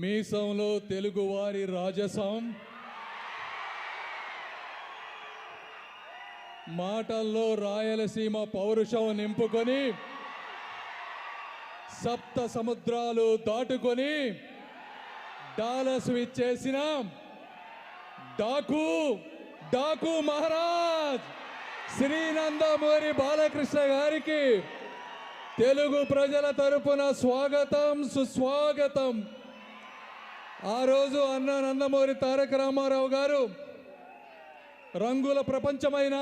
మీసంలో తెలుగువారి రాజసం. మాటల్లో రాయలసీమ పౌరుషం నింపుకొని సప్త సముద్రాలు దాటుకొని డాలస్ విచ్చేసిన డాకు డాకు మహారాజ్ శ్రీనందమూరి బాలకృష్ణ గారికి తెలుగు ప్రజల తరపున స్వాగతం సుస్వాగతం. ఆ రోజు అన్న నందమూరి తారక రామారావు గారు రంగుల ప్రపంచమైన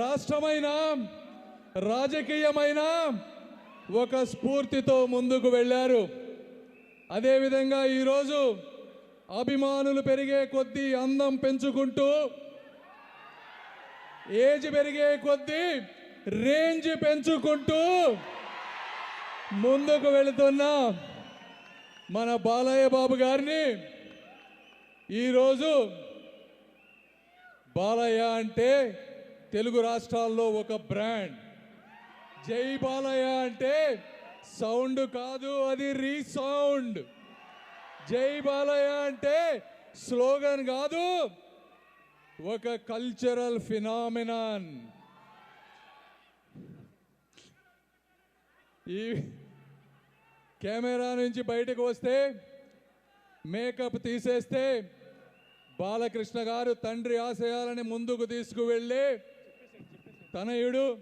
రాష్ట్రమైన రాజకీయమైన ఒక స్ఫూర్తితో ముందుకు వెళ్ళారు. అదేవిధంగా ఈరోజు అభిమానులు పెరిగే కొద్దీ అందం పెంచుకుంటూ ఏజ్ పెరిగే కొద్దీ రేంజ్ పెంచుకుంటూ ముందుకు వెళుతున్నాం. మన బాలయ్య బాబు గారిని ఈరోజు బాలయ్య అంటే తెలుగు రాష్ట్రాల్లో ఒక బ్రాండ్. జై బాలయ్య అంటే సౌండ్ కాదు అది రీసౌండ్. జై బాలయ్య అంటే స్లోగన్ కాదు ఒక కల్చరల్ ఫినామినాన్. ఈ కెమెరా నుంచి బయటకు వస్తే మేకప్ తీసేస్తే బాలకృష్ణ గారు తండ్రి ఆశయాలని ముందుకు తీసుకువెళ్ళి తనయుడు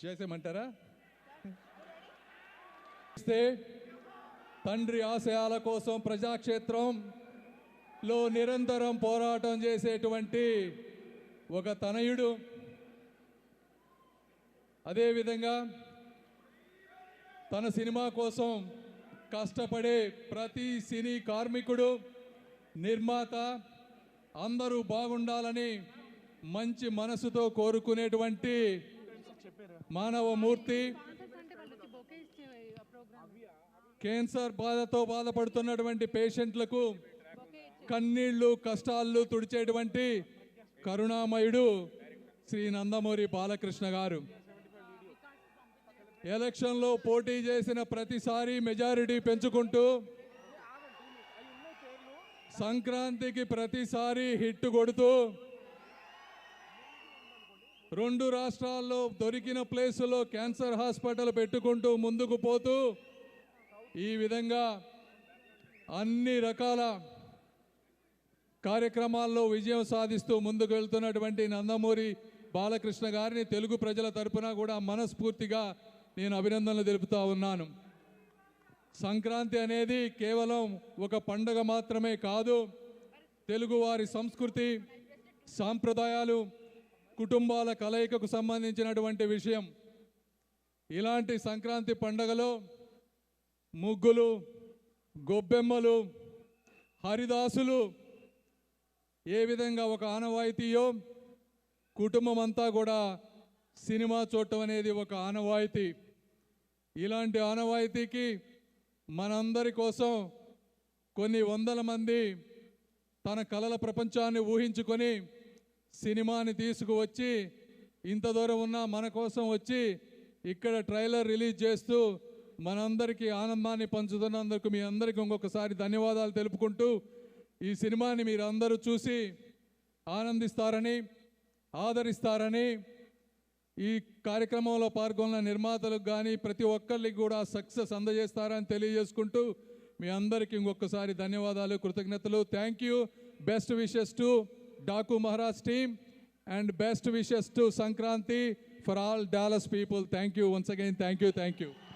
చేసేమంటారా తండ్రి ఆశయాల కోసం ప్రజాక్షేత్రంలో నిరంతరం పోరాటం చేసేటువంటి ఒక తనయుడు. అదేవిధంగా తన సినిమా కోసం కష్టపడే ప్రతి సినీ కార్మికుడు నిర్మాత అందరూ బాగుండాలని మంచి మనసుతో కోరుకునేటువంటి మానవమూర్తి స్పాన్సర్స్ క్యాన్సర్ బాధతో బాధపడుతున్నటువంటి పేషెంట్లకు కన్నీళ్ళు కష్టాలు తుడిచేటువంటి కరుణామయుడు శ్రీ నందమూరి బాలకృష్ణ గారు. ఎలక్షన్లో పోటీ చేసిన ప్రతిసారి మెజారిటీ పెంచుకుంటూ సంక్రాంతికి ప్రతిసారి హిట్ కొడుతూ రెండు రాష్ట్రాల్లో దొరికిన ప్లేసులో క్యాన్సర్ హాస్పిటల్ పెట్టుకుంటూ ముందుకు పోతూ ఈ విధంగా అన్ని రకాల కార్యక్రమాల్లో విజయం సాధిస్తూ ముందుకు వెళ్తున్నటువంటి నందమూరి బాలకృష్ణ గారిని తెలుగు ప్రజల తరపున కూడా మనస్ఫూర్తిగా నేను అభినందనలు తెలుపుతా ఉన్నాను. సంక్రాంతి అనేది కేవలం ఒక పండగ మాత్రమే కాదు తెలుగువారి సంస్కృతి సాంప్రదాయాలు కుటుంబాల కలయికకు సంబంధించినటువంటి విషయం. ఇలాంటి సంక్రాంతి పండగలో ముగ్గులు గొబ్బెమ్మలు హరిదాసులు ఏ విధంగా ఒక ఆనవాయితీయో కుటుంబం అంతా కూడా సినిమా చూడటం అనేది ఒక ఆనవాయితీ. ఇలాంటి ఆనవాయితీకి మనందరి కోసం కొన్ని వందల మంది తన కళల ప్రపంచాన్ని ఊహించుకొని సినిమాని తీసుకువచ్చి ఇంత దూరం ఉన్న మన కోసం వచ్చి ఇక్కడ ట్రైలర్ రిలీజ్ చేస్తూ మనందరికీ ఆనందాన్ని పంచుతున్నందుకు మీ అందరికీ ఇంకొకసారి ధన్యవాదాలు తెలుపుకుంటూ ఈ సినిమాని మీరు అందరూ చూసి ఆనందిస్తారని ఆదరిస్తారని ఈ కార్యక్రమంలో పాల్గొన్న నిర్మాతలకు కానీ ప్రతి ఒక్కరికి కూడా సక్సెస్ అందజేస్తారని తెలియజేసుకుంటూ మీ అందరికీ ఇంకొకసారి ధన్యవాదాలు కృతజ్ఞతలు. Thank you best wishes to Daaku Maharaj team and best wishes to Sankranti for all Dallas people thank you once again thank you thank you